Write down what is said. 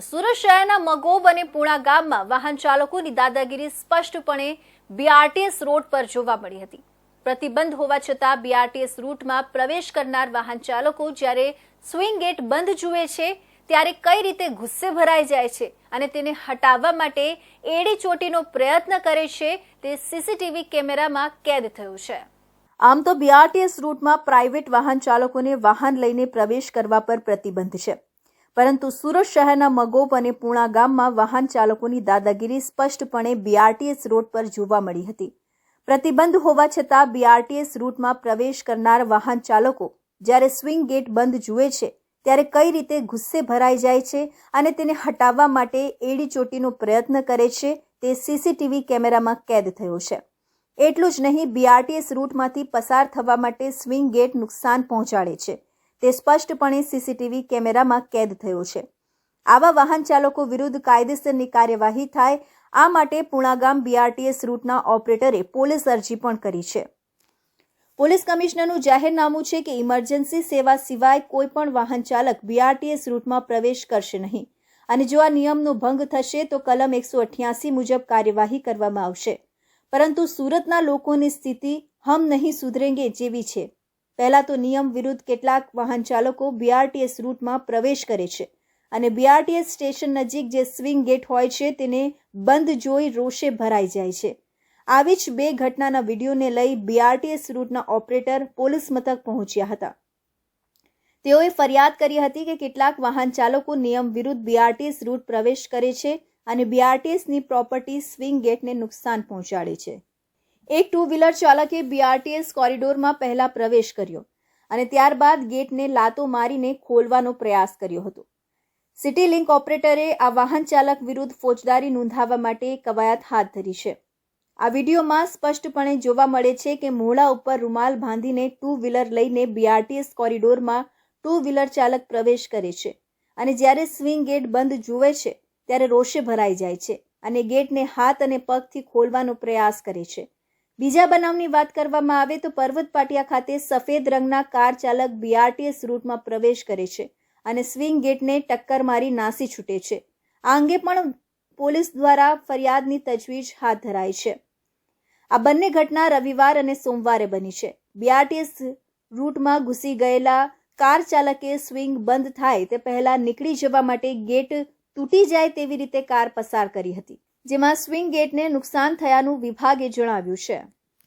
સુરત શહેરના મગોબ અને પુણા ગામમાં વાહન ચાલકોની દાદાગીરી સ્પષ્ટપણે બીઆરટીએસ રોડ પર જોવા મળી હતી. પ્રતિબંધ હોવા છતાં બીઆરટીએસ રૂટમાં પ્રવેશ કરનાર વાહન ચાલકો જ્યારે સ્વિંગ ગેટ બંધ જુએ છે, ત્યારે કઈ રીતે ગુસ્સે ભરાઈ જાય છે અને તેને હટાવવા માટે એડી ચોટીનો પ્રયત્ન કરે છે તે સીસીટીવી કેમેરામાં કેદ થયું છે. આમ તો બીઆરટીએસ રૂટમાં પ્રાઇવેટ વાહન ચાલકોને વાહન લઈને પ્રવેશ કરવા પર પ્રતિબંધ છે. પરંતુ સુરત શહેરના મગોપ અને પુણા ગામમાં વાહન ચાલકોની દાદાગીરી સ્પષ્ટપણે બીઆરટીએસ રોડ પર જોવા મળી હતી. પ્રતિબંધ હોવા છતાં બીઆરટીએસ રૂટમાં પ્રવેશ કરનાર વાહન ચાલકો જ્યારે સ્વિંગ ગેટ બંધ જુએ છે, ત્યારે કઈ રીતે ગુસ્સે ભરાઈ જાય છે અને તેને હટાવવા માટે એડીચોટીનો પ્રયત્ન કરે છે તે સીસીટીવી કેમેરામાં કેદ થયો છે. એટલું જ નહીં બીઆરટીએસ રૂટમાંથી પસાર થવા માટે સ્વિંગ ગેટ નુકસાન પહોંચાડે છે. તે સ્પષ્ટપણે સીસીટીવી કેમેરામાં કેદ થયો છે. આવા વાહન ચાલકો વિરુદ્ધ કાયદેસરની કાર્યવાહી થાય, આ માટે પુણાગામ બીઆરટીએસ રૂટના ઓપરેટરે પોલીસ અરજી પણ કરી છે. પોલીસ કમિશનરનું જાહેરનામું છે કે ઇમરજન્સી સેવા સિવાય કોઈ પણ વાહન ચાલક બીઆરટીએસ રૂટમાં પ્રવેશ કરશે નહીં. અને જો આ નિયમનો ભંગ થશે, તો કલમ એકસો અઠ્યાસી મુજબ કાર્યવાહી કરવામાં આવશે. પરંતુ સુરતના લોકોની સ્થિતિ હમ નહીં સુધરેંગે જેવી છે. પહેલા તો નિયમ વિરુદ્ધ કેટલાક વાહન ચાલકો બીઆરટીએસ રૂટમાં પ્રવેશ કરે છે અને બીઆરટીએસ સ્ટેશન નજીક જે સ્વિંગ ગેટ હોય છે તેને બંધ જોઈ રોષે ભરાઈ જાય છે. આવી જ બે ઘટનાના વિડીયોને લઈ બીઆરટીએસ રૂટના ઓપરેટર પોલીસ મથક પહોંચ્યા હતા. તેઓએ ફરિયાદ કરી હતી કે કેટલાક વાહન ચાલકો નિયમ વિરુદ્ધ બીઆરટીએસ રૂટ પ્રવેશ કરે છે અને બીઆરટીએસની પ્રોપર્ટી સ્વિંગ ગેટને નુકસાન પહોંચાડે છે. એક ટુ વ્હીલર ચાલકે બીઆરટીએસ કોરિડોરમાં પહેલા પ્રવેશ કર્યો અને ત્યારબાદ ગેટને લાતો મારીને ખોલવાનો પ્રયાસ કર્યો હતો. સિટી લિંક ઓપરેટરે આ વાહન ચાલક વિરુદ્ધ ફોજદારી નોંધાવવા માટે કવાયત હાથ ધરી છે. આ વિડીયોમાં સ્પષ્ટપણે જોવા મળે છે કે મોઢા ઉપર રૂમાલ બાંધીને ટુ વ્હીલર લઈને બીઆરટીએસ કોરિડોરમાં ટુ વ્હીલર ચાલક પ્રવેશ કરે છે અને જ્યારે સ્વિંગ ગેટ બંધ જુએ છે, ત્યારે રોષે ભરાઈ જાય છે અને ગેટને હાથ અને પગથી ખોલવાનો પ્રયાસ કરે છે. બીજા બનાવની વાત કરવામાં આવે તો પર્વત પાટિયા ખાતે સફેદ રંગના કાર ચાલક બીઆરટીએસ રૂટમાં પ્રવેશ કરે છે અને સ્વિંગ ગેટને ટક્કર મારી નાસી છૂટે છે. આ અંગે પણ પોલીસ દ્વારા ફરિયાદની તજવીજ હાથ ધરાઈ છે. આ બંને ઘટના રવિવાર અને સોમવારે બની છે. બીઆરટીએસ રૂટમાં ઘૂસી ગયેલા કાર ચાલકે સ્વિંગ બંધ થાય તે પહેલા નીકળી જવા માટે ગેટ તૂટી જાય તેવી રીતે કાર પસાર કરી હતી, જેમાં સ્વિંગ ગેટને નુકસાન થયાનું વિભાગે જણાવ્યું છે.